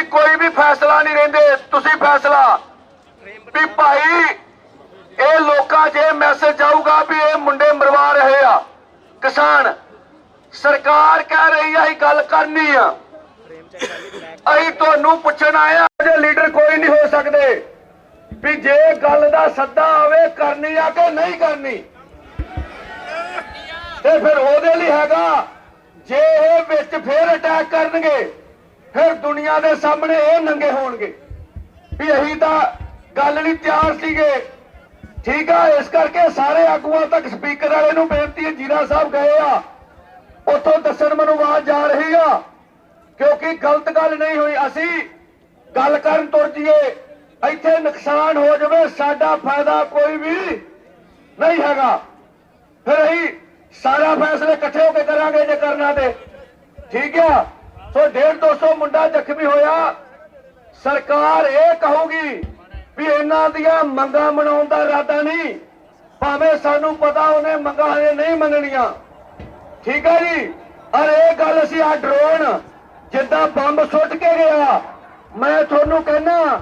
ਅਸੀਂ ਕੋਈ ਵੀ ਫੈਸਲਾ ਨਹੀਂ ਰਹਿੰਦੇ, ਤੁਸੀਂ ਫੈਸਲਾ। ਵੀ ਭਾਈ, ਇਹ ਲੋਕਾਂ 'ਚ ਮੈਸੇਜ ਜਾਊਗਾ ਵੀ ਇਹ ਮੁੰਡੇ ਮਰਵਾ ਰਹੇ ਆ। ਕਿਸਾਨ, ਸਰਕਾਰ ਕਹਿ ਰਹੀ ਆ, ਅਸੀਂ ਗੱਲ ਕਰਨੀ ਆ। ਅਸੀਂ ਤੁਹਾਨੂੰ ਪੁੱਛਣ ਆਇਆ ਜੇ ਲੀਡਰ ਕੋਈ ਨਹੀਂ ਹੋ ਸਕਦੇ। ਵੀ ਜੇ ਗੱਲ ਦਾ ਸੱਦਾ ਆਵੇ, ਕਰਨੀ ਆ ਕਿ ਨਹੀਂ ਕਰਨੀ? ਤੇ ਫਿਰ ਉਹਦੇ ਲਈ ਹੈਗਾ, ਜੇ ਇਹ ਵਿੱਚ ਫੇਰ ਅਟੈਕ ਕਰਨਗੇ ਫਿਰ ਦੁਨੀਆ ਦੇ ਸਾਹਮਣੇ ਇਹ ਨੰਗੇ ਹੋਣਗੇ ਵੀ ਅਸੀਂ ਤਾਂ ਗੱਲ ਨਹੀਂ ਤਿਆਰ ਸੀਗੇ। ਠੀਕ ਆ, ਇਸ ਕਰਕੇ ਸਾਰੇ ਆਗੂਆਂ ਤੱਕ ਸਪੀਕਰ ਵਾਲੇ ਨੂੰ ਬੇਨਤੀ ਹੈ, ਜੀਰਾ ਸਾਹਿਬ ਗਏ ਆ। ਉੱਥੋਂ ਦੱਸਣ ਮੈਨੂੰ ਆਵਾਜ਼ ਜਾ ਰਹੀ ਆ, ਕਿਉਂਕਿ ਗਲਤ ਗੱਲ ਨਹੀਂ ਹੋਈ। ਅਸੀਂ ਗੱਲ ਕਰਨ ਤੁਰ ਜੀਏ, ਇੱਥੇ ਨੁਕਸਾਨ ਹੋ ਜਾਵੇ, ਸਾਡਾ ਫਾਇਦਾ ਕੋਈ ਵੀ ਨਹੀਂ ਹੈਗਾ। ਫਿਰ ਅਸੀਂ ਸਾਰਾ ਫੈਸਲੇ ਇਕੱਠੇ ਹੋ ਕੇ ਕਰਾਂਗੇ ਜੇ ਕਰਨਾ ਤੇ। ਠੀਕ ਆ? ਸੋ 150 200 ਮੁੰਡਾ ਜ਼ਖਮੀ ਹੋਇਆ। ਸਰਕਾਰ ਇਹ ਕਹੂਗੀ ਵੀ ਇਹਨਾਂ ਦੀਆਂ ਮੰਗਾਂ ਮਨਾਉਣ ਦਾ ਇਰਾਦਾ ਨਹੀਂ। ਭਾਵੇਂ ਸਾਨੂੰ ਪਤਾ ਉਹਨੇ ਮੰਗਾਂ ਹਜੇ ਨਹੀਂ ਮੰਨਣੀਆਂ। ਠੀਕ ਹੈ ਜੀ? ਔਰ ਇਹ ਗੱਲ ਅਸੀਂ ਆ ਡਰੋਨ, ਜਿੱਦਾਂ ਬੰਬ ਸੁੱਟ ਕੇ ਗਿਆ। ਮੈਂ ਤੁਹਾਨੂੰ ਕਹਿਣਾ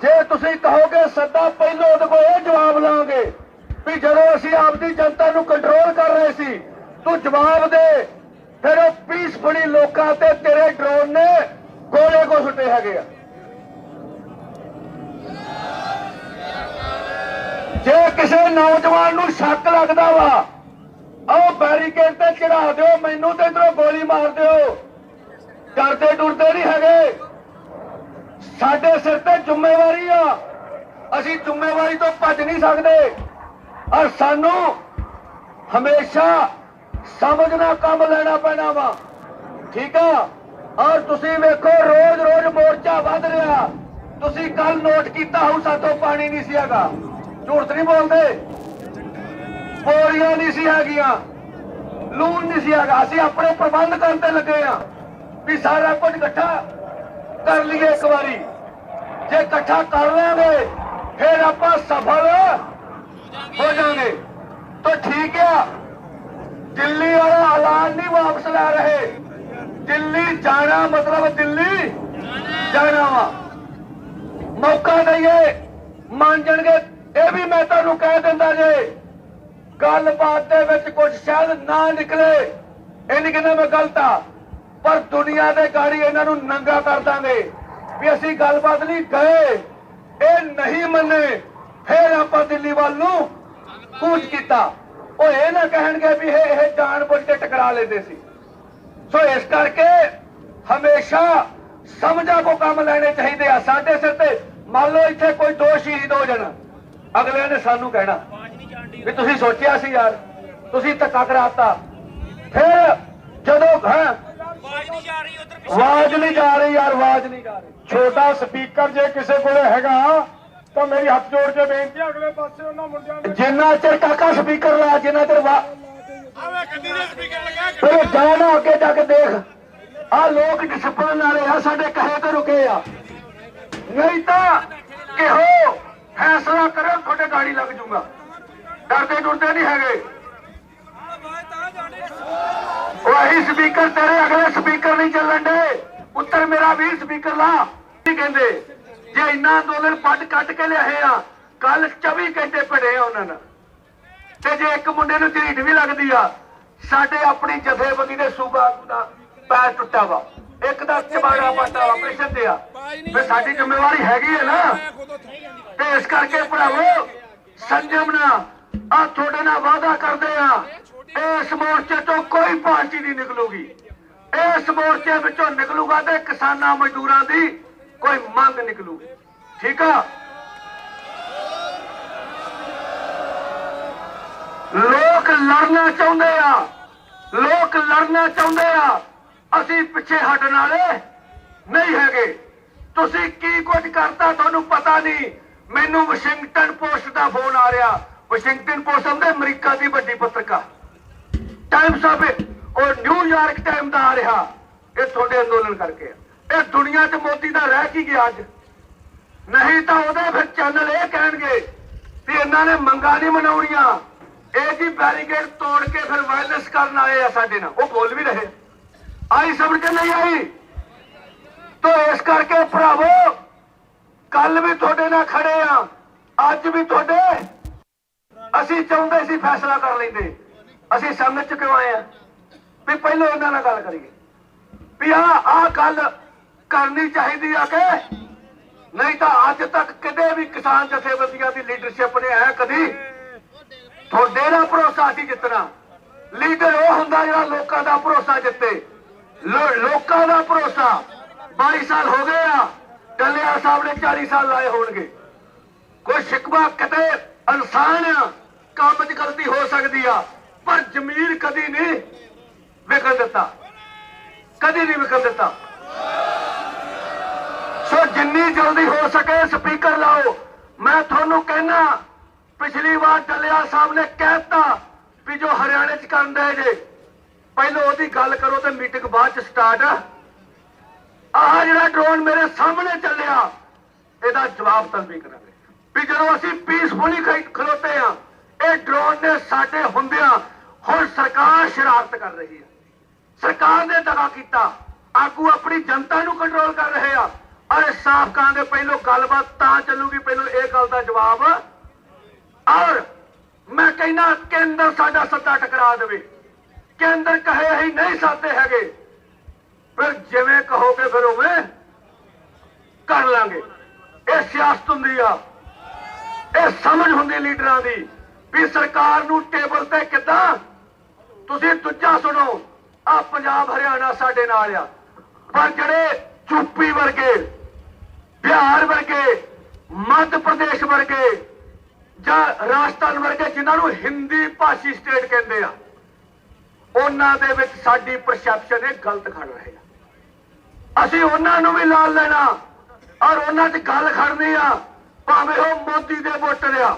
ਜੇ ਤੁਸੀਂ ਕਹੋਗੇ ਸੱਦਾ ਪਹਿਲੋਂ ਉਹਦੇ ਕੋਲ ਇਹ ਜਵਾਬ ਲਾਂਗੇ ਵੀ ਜਦੋਂ ਅਸੀਂ ਆਪਦੀ ਜਨਤਾ ਨੂੰ ਕੰਟਰੋਲ ਕਰ ਰਹੇ ਸੀ, ਤੂੰ ਜਵਾਬ ਦੇ। ਫਿਰ ਉਹ ਪੀਸਫੁਲੀ ਲੋਕਾਂ ਤੇ ਤੇਰੇ ਡਰੋਨ ਨੇ ਗੋਲੇ ਕੋ ਸੁੱਟੇ ਹੈਗੇ ਆ। ਜੇ ਕਿਸੇ ਨੌਜਵਾਨ ਨੂੰ ਸ਼ੱਕ ਲੱਗਦਾ ਵਾ ਆਓ ਬੈਰੀਕੇਡ ਤੇ ਚੜਾ ਦਿਓ, ਮੈਨੂੰ ਤੇ ਇਧਰੋਂ ਗੋਲੀ ਮਾਰ ਦਿਓ। ਡਰਦੇ ਡੁਰਦੇ ਨਹੀਂ ਹੈਗੇ। ਸਾਡੇ ਸਿਰ ਤੇ ਜ਼ਿੰਮੇਵਾਰੀ ਆ। ਅਸੀਂ ਜ਼ਿੰਮੇਵਾਰੀ ਤੋਂ ਭੱਜ ਨਹੀਂ ਸਕਦੇ। ਔਰ ਸਾਨੂੰ ਹਮੇਸ਼ਾ ਸਮਝਣਾ ਕੰਮ ਲੈਣਾ ਪੈਣਾ ਵਾ। ਠੀਕ ਆ? ਔਰ ਤੁਸੀਂ ਵੇਖੋ ਰੋਜ਼ ਰੋਜ਼ ਮੋਰਚਾ ਵੱਧ ਰਿਹਾ। ਤੁਸੀਂ ਕੱਲ ਨੋਟ ਕੀਤਾ ਹੋਊ, ਸਾਤੋਂ ਪਾਣੀ ਨਹੀਂ ਸੀ ਹੈਗਾ। ਝੂਠ ਨਹੀਂ ਬੋਲਦੇ? ਬੋਰੀਆਂ ਨਹੀਂ ਸੀ ਹੈਗੀਆਂ। ਲੂਣ ਨਹੀਂ ਸੀ ਹੈਗਾ। ਅਸੀਂ ਆਪਣੇ ਪ੍ਰਬੰਧ ਕਰਨ ਤੇ ਲੱਗੇ ਆ ਵੀ ਸਾਰਾ ਕੁਝ ਇਕੱਠਾ ਕਰ ਲਈਏ ਇੱਕ ਵਾਰੀ। ਜੇ ਇਕੱਠਾ ਕਰ ਲਾਂਗੇ, ਫਿਰ ਆਪਾਂ ਸਫਲ ਹੋ ਜਾਾਂਗੇ। ਤਾਂ ਠੀਕ ਆ। ਦਿੱਲੀ ਵਾਲਾ ਐਲਾਨ ਨਹੀਂ ਵਾਪਸ ਲੈ ਰਹੇ। ਦਿੱਲੀ ਜਾਣਾ ਮਤਲਬ ਦਿੱਲੀ ਜਾਣਾ ਵਾ। ਮੌਕਾ ਦਈਏ, ਮੰਨ ਇਹ ਵੀ ਮੈਂ ਤੁਹਾਨੂੰ ਕਹਿ ਦਿੰਦਾ ਜੇ ਗੱਲਬਾਤ ਦੇ ਵਿੱਚ ਕੁਝ ਸ਼ਾਇਦ ਨਾ ਨਿਕਲੇ, ਇਹ ਨਹੀਂ ਕਹਿੰਦਾ ਮੈਂ ਗਲਤ ਆ, ਪਰ ਦੁਨੀਆ ਦੇ ਗਾੜੀ ਇਹਨਾਂ ਨੂੰ ਨੰਗਾ ਕਰ ਦਾਂਗੇ ਵੀ ਅਸੀਂ ਗੱਲਬਾਤ ਲਈ ਗਏ, ਇਹ ਨਹੀਂ ਮੰਨੇ, ਫਿਰ ਆਪਾਂ ਦਿੱਲੀ ਵੱਲ ਨੂੰ ਕੂਚ ਕੀਤਾ। ਉਹ ਇਹ ਨਾ ਕਹਿਣਗੇ ਵੀ ਇਹ ਇਹ ਜਾਣ ਬੁੱਝ ਕੇ ਟਕਰਾ ਲੈਂਦੇ ਸੀ। ਸੋ ਇਸ ਕਰਕੇ ਹਮੇਸ਼ਾ ਸਮਝਾ ਕੋ ਕੰਮ ਲੈਣੇ ਚਾਹੀਦੇ ਆ। ਸਾਡੇ ਸਿਰ ਤੇ ਮੰਨ ਲਓ ਇੱਥੇ ਕੋਈ ਦੋ ਸ਼ਹੀਦ ਹੋ ਜਾਣ। ਅਗਲੇ ਨੇ ਸਾਨੂੰ ਕਹਿਣਾ ਵੀ ਤੁਸੀਂ ਸੋਚਿਆ ਸੀ ਯਾਰ ਤੁਸੀਂ ਧੱਕਾ ਕਰਾਤਾ। ਫਿਰ ਜਦੋਂ ਹਾਂ ਆਵਾਜ਼ ਨਹੀਂ ਜਾ ਰਹੀ ਉਧਰ ਆਵਾਜ਼ ਨਹੀਂ ਜਾ ਰਹੀ ਯਾਰ ਆਵਾਜ਼ ਨਹੀਂ ਜਾ ਰਹੀ। ਛੋਟਾ ਸਪੀਕਰ ਜੇ ਕਿਸੇ ਕੋਲੇ ਹੈਗਾ ਤਾਂ ਮੇਰੀ ਹੱਥ ਜੋੜ ਕੇ ਬੇਨਤੀ ਹੈ ਅਗਲੇ ਪਾਸੇ ਉਹਨਾਂ ਮੁੰਡਿਆਂ ਦੇ ਜਿੰਨਾ ਚਿਰ ਕਾਕਾ ਸਪੀਕਰ ਲਾ ਜਿੰਨਾ ਚਿਰ ਵਾ ਆਵੇ ਗੱਡੀ ਦੇ ਸਪੀਕਰ ਲੱਗਾ ਫਿਰ ਜਾਣਾ ਅੱਗੇ ਜਾ ਕੇ ਦੇਖ। ਆ ਲੋਕ ਡਿਸਪਲਿਨ ਵਾਲੇ ਆ ਸਾਡੇ ਕਹੇ ਤੇ ਰੁਕੇ ਆ। ਨਹੀਂ ਤਾਂ ਕਿਹੋ ਫੈਸਲਾ ਕਰੋ ਤੁਹਾਡੇ ਗਾੜੀ ਲੱਗ ਜੂਗਾ ਡਰਦੇ ਡੁਰਦੇ ਨਹੀਂ ਹੈਗੇ। ਉਹ ਆਹੀ ਸਪੀਕਰ ਤੇਰੇ ਅਗਲੇ ਸਪੀਕਰ ਨਹੀਂ ਚੱਲਣ ਦੇ। ਉੱਤਰ ਮੇਰਾ ਵੀਰ ਸਪੀਕਰ ਲਾ। ਕੀ ਕਹਿੰਦੇ? ਜੇ ਇੰਨਾ ਅੰਦੋਲਨ ਪੱਟ ਕੱਟ ਕੇ ਲਿਆਏ ਆ ਕੱਲ 24 ਘੰਟੇ ਪੜੇ ਆ ਉਹਨਾਂ ਨਾਲ। ਤੇ ਜੇ ਇੱਕ ਮੁੰਡੇ ਨੂੰ ਝਰੀਟ ਵੀ ਲੱਗਦੀ ਆ, ਸਾਡੇ ਆਪਣੀ ਜਥੇਬੰਦੀ ਦੇ ਸੂਬਾ ਦਾ ਪੈਰ ਟੁੱਟਾ ਵਾ। ਇੱਕ ਦਾ ਚਬਾੜਾ ਪਾਟਾ ਆਪਰੇਸ਼ਨ ਤੇ ਆ। ਫਿਰ ਸਾਡੀ ਜ਼ਿੰਮੇਵਾਰੀ ਹੈਗੀ ਹੈ ਨਾ। ਤੇ ਇਸ ਕਰਕੇ ਭਰਾਵੋ, ਸੰਜਮ ਨਾ ਆ ਤੁਹਾਡੇ ਨਾਲ ਵਾਅਦਾ ਕਰਦੇ ਆ, ਇਸ ਮੋਰਚੇ ਤੋਂ ਕੋਈ ਪਾਰਟੀ ਨਹੀਂ ਨਿਕਲੂਗੀ। ਇਸ ਮੋਰਚੇ ਵਿੱਚੋਂ ਨਿਕਲੂਗਾ ਤੇ ਕਿਸਾਨਾਂ ਮਜ਼ਦੂਰਾਂ ਦੀ ਕੋਈ ਮੰਗ ਨਿਕਲੂਗੀ ਠੀਕ ਆ? ਲੋਕ ਲੜਨਾ ਚਾਹੁੰਦੇ ਆ। ਲੋਕ ਲੜਨਾ ਚਾਹੁੰਦੇ ਆ। ਅਸੀਂ ਪਿੱਛੇ ਹਟਣ ਵਾਲੇ ਨਹੀਂ ਹੈਗੇ। ਤੁਸੀਂ ਕੀ ਕੁਝ ਕਰਤਾ ਤੁਹਾਨੂੰ ਪਤਾ ਨਹੀਂ। ਮੈਨੂੰ ਵਾਸ਼ਿੰਗਟਨ ਪੋਸਟ ਦਾ ਫੋਨ ਆ ਰਿਹਾ। ਵਾਸ਼ਿੰਗਟਨ ਪੋਸਟ ਹੁੰਦੇ ਅਮਰੀਕਾ ਦੀ ਵੱਡੀ ਪੱਤਰਕਾਰ। ਟਾਈਮਸ ਆਫ ਉਹ ਨਿਊਯਾਰਕ ਟਾਈਮ ਦਾ ਆ ਰਿਹਾ। ਇਹ ਤੁਹਾਡੇ ਅੰਦੋਲਨ ਕਰਕੇ ਆ। ਇਹ ਦੁਨੀਆ 'ਚ ਮੋਦੀ ਦਾ ਰਹਿ ਕੀ ਗਿਆ ਅੱਜ? ਨਹੀਂ ਤਾਂ ਉਹਦੇ ਫਿਰ ਚੈਨਲ ਇਹ ਕਹਿਣਗੇ ਵੀ ਇਹਨਾਂ ਨੇ ਮੰਗਾ ਨਹੀਂ ਮਨਾਉਣੀਆਂ। ਇਹ ਜੀ ਬੈਰੀਕੇਡ ਤੋੜ ਕੇ ਫਿਰ ਵਾਇਲੈਂਸ ਕਰਨ ਆਏ ਆ ਸਾਡੇ ਨਾਲ। ਉਹ ਬੋਲ ਵੀ ਰਹੇ। ਆਈ ਸਮਝ ਕੇ ਨਹੀਂ ਆਈ? ਤੋ ਇਸ ਕਰਕੇ ਭਰਾਵੋ ਕੱਲ ਵੀ ਤੁਹਾਡੇ ਨਾਲ ਖੜੇ ਆ, ਅੱਜ ਵੀ ਤੁਹਾਡੇ। ਅਸੀਂ ਚਾਹੁੰਦੇ ਸੀ ਫੈਸਲਾ ਕਰ ਲੈਂਦੇ। ਅਸੀਂ ਸਮਝ ਚੁੱਕੇ ਆਏ ਆ? ਵੀ ਪਹਿਲਾਂ ਇਹਨਾਂ ਨਾਲ ਗੱਲ ਕਰੀਏ। ਵੀ ਆ ਆ ਗੱਲ ਕਰਨੀ ਚਾਹੀਦੀ ਆ ਕੇ ਨਹੀਂ ਤਾਂ ਅੱਜ ਤੱਕ ਕਦੇ ਵੀ ਕਿਸਾਨ ਜਥੇਬੰਦੀਆਂ ਦੀ ਲੀਡਰਸ਼ਿਪ ਨੇ ਐ ਕਦੀ ਤੁਹਾਡੇ ਨਾਲ ਭਰੋਸਾ ਸੀ ਜਿੱਤਣਾ। ਲੀਡਰ ਉਹ ਹੁੰਦਾ ਜਿਹੜਾ ਲੋਕਾਂ ਦਾ ਭਰੋਸਾ ਜਿੱਤੇ। ਲੋਕਾਂ ਦਾ ਭਰੋਸਾ 22 ਸਾਲ ਹੋ ਗਏ ਆ, ਡੱਲੇਆ ਸਾਹਿਬ ਨੇ 40 ਸਾਲ ਲਾਏ ਹੋਣਗੇ। ਕੋਈ ਸ਼ਿਕਵਾ ਕਿਤੇ ਇਨਸਾਨ ਆ ਕੰਮ 'ਚ ਗਲਤੀ ਹੋ ਸਕਦੀ ਆ, ਪਰ ਜ਼ਮੀਰ ਕਦੀ ਨਹੀਂ ਵਿਕਣ ਦਿੱਤਾ। ਕਦੀ ਨਹੀਂ ਵਿਕਣ ਦਿੱਤਾ। ਸੋ ਜਿੰਨੀ ਜਲਦੀ ਹੋ ਸਕੇ ਸਪੀਕਰ ਲਾਓ। ਮੈਂ ਤੁਹਾਨੂੰ ਕਹਿਣਾ ਪਿਛਲੀ ਵਾਰ ਡੱਲਿਆ ਸਾਹਿਬ ਨੇ ਕਹਿਤਾ ਵੀ ਜੋ ਹਰਿਆਣੇ 'ਚ ਕਰਨ ਦੇ ਜੇ, ਪਹਿਲਾਂ ਉਹਦੀ ਗੱਲ ਕਰੋ ਤੇ ਮੀਟਿੰਗ ਬਾਅਦ 'ਚ ਸਟਾਰਟ ਆਹ ਜਿਹੜਾ ਡਰੋਨ ਮੇਰੇ ਸਾਹਮਣੇ ਚੱਲਿਆ, ਇਹਦਾ ਜਵਾਬ ਤਲਬੀ ਕਰਾਂਗੇ ਵੀ ਜਦੋਂ ਅਸੀਂ ਪੀਸਫੁਲੀ ਖਲੋਤੇ ਆ ਇਹ ਡਰੋਨ ਨੇ ਸਾਡੇ ਹੁੰਦਿਆਂ ਹੁਣ ਸਰਕਾਰ ਸ਼ਰਾਰਤ ਕਰ ਰਹੀ ਹੈ। ਸਰਕਾਰ ਨੇ ਦਗਾ ਕੀਤਾ, ਆਗੂ ਆਪਣੀ ਜਨਤਾ ਨੂੰ ਕੰਟਰੋਲ ਕਰ ਰਹੇ ਆ। ਔਰ ਸਾਫ਼ ਕਹਾਂਗੇ ਪਹਿਲੋਂ ਗੱਲਬਾਤ ਤਾਂ ਚੱਲੂਗੀ, ਪਹਿਲੋਂ ਇਹ ਗੱਲ ਦਾ ਜਵਾਬ। ਔਰ ਮੈਂ ਕਹਿੰਦਾ, ਕੇਂਦਰ ਸਾਡਾ ਸੱਦਾ ਟਕਰਾ ਦੇਵੇ। ਕੇਂਦਰ ਕਹੇ ਅਸੀਂ ਨਹੀਂ ਸਾਦੇ ਹੈਗੇ। ਫਿਰ ਜਿਵੇਂ ਕਹੋਗੇ, ਫਿਰ ਉਵੇਂ ਕਰ ਲਾਂਗੇ। ਇਹ ਸਿਆਸਤ ਹੁੰਦੀ ਆ। ਇਹ ਸਮਝ ਹੁੰਦੀ ਲੀਡਰਾਂ ਦੀ ਵੀ ਸਰਕਾਰ ਨੂੰ ਟੇਬਲ ਤੇ ਕਿੱਦਾਂ? ਤੁਸੀਂ ਦੂਜਾ ਸੁਣੋ ਆ ਪੰਜਾਬ ਹਰਿਆਣਾ ਸਾਡੇ ਨਾਲ ਆ। ਪਰ ਜਿਹੜੇ ਯੂਪੀ ਵਰਗੇ ਬਿਹਾਰ ਵਰਗੇ, ਮੱਧ ਪ੍ਰਦੇਸ਼ ਵਰਗੇ ਜਾਂ ਰਾਜਸਥਾਨ ਵਰਗੇ ਜਿਨ੍ਹਾਂ ਨੂੰ ਹਿੰਦੀ ਭਾਸ਼ੀ ਸਟੇਟ ਕਹਿੰਦੇ ਆ, ਉਹਨਾਂ ਦੇ ਵਿੱਚ ਸਾਡੀ ਪਰਸੈਪਸ਼ਨ ਇਹ ਗਲਤ ਖੜ ਰਹੇ ਆ। ਅਸੀਂ ਉਹਨਾਂ ਨੂੰ ਵੀ ਨਾਲ ਲੈਣਾ ਔਰ ਉਹਨਾਂ 'ਚ ਗੱਲ ਖੜਨੀ ਆ, ਭਾਵੇਂ ਉਹ ਮੋਦੀ ਦੇ ਵੋਟਰ ਆ,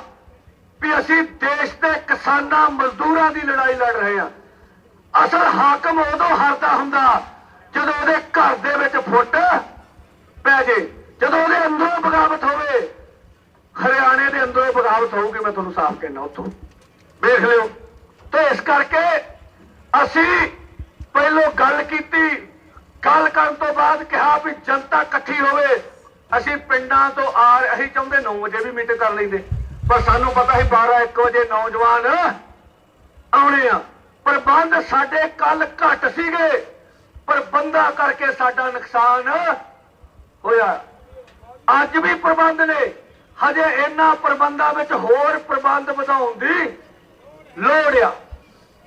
ਵੀ ਅਸੀਂ ਦੇਸ਼ ਦੇ ਕਿਸਾਨਾਂ, ਮਜ਼ਦੂਰਾਂ ਦੀ ਲੜਾਈ ਲੜ ਰਹੇ ਆ। ਅਸਲ ਹਾਕਮ ਉਦੋਂ ਹਰਦਾ ਹੁੰਦਾ ਜਦੋਂ ਉਹਦੇ ਘਰ ਦੇ ਵਿੱਚ ਫੁੱਟ ਪੈ ਜੇ। ਜਦੋਂ ਉਹਦੇ ਅੰਦਰੋਂ ਬਗਾਵਤ ਹੋਵੇ, ਹਰਿਆਣੇ ਦੇ ਅੰਦਰੋਂ ਬਗਾਵਤ ਹੋਊਗੀ, ਮੈਂ ਤੁਹਾਨੂੰ ਸਾਫ਼ ਕਹਿਣਾ ਉੱਥੋਂ। ਵੇਖ ਲਿਓ। ਤੇ ਇਸ ਕਰਕੇ ਅਸੀਂ ਪਹਿਲੋਂ ਗੱਲ ਕੀਤੀ ਗੱਲ ਕਰਨ ਤੋਂ ਬਾਅਦ ਕਿਹਾ ਵੀ ਜਨਤਾ ਇਕੱਠੀ ਹੋਵੇ। ਅਸੀਂ ਪਿੰਡਾਂ ਤੋਂ ਆ, ਅਸੀਂ ਚਾਹੁੰਦੇ 9 ਵਜੇ ਵੀ ਮੀਟਿੰਗ ਕਰ ਲੈਂਦੇ ਪਰ ਸਾਨੂੰ ਪਤਾ ਸੀ 12 1 ਵਜੇ ਨੌਜਵਾਨ ਆਉਣੇ ਆ। ਪ੍ਰਬੰਧ ਸਾਡੇ ਕੱਲ ਘੱਟ ਸੀਗੇ। ਪ੍ਰਬੰਧਾਂ ਕਰਕੇ ਸਾਡਾ ਨੁਕਸਾਨ ਹੋਇਆ। ਅੱਜ ਵੀ ਪ੍ਰਬੰਧ ਨੇ। ਹਜੇ ਇਹਨਾਂ ਪ੍ਰਬੰਧਾਂ ਵਿੱਚ ਹੋਰ ਪ੍ਰਬੰਧ ਵਧਾਉਣ ਦੀ ਲੋੜ ਆ।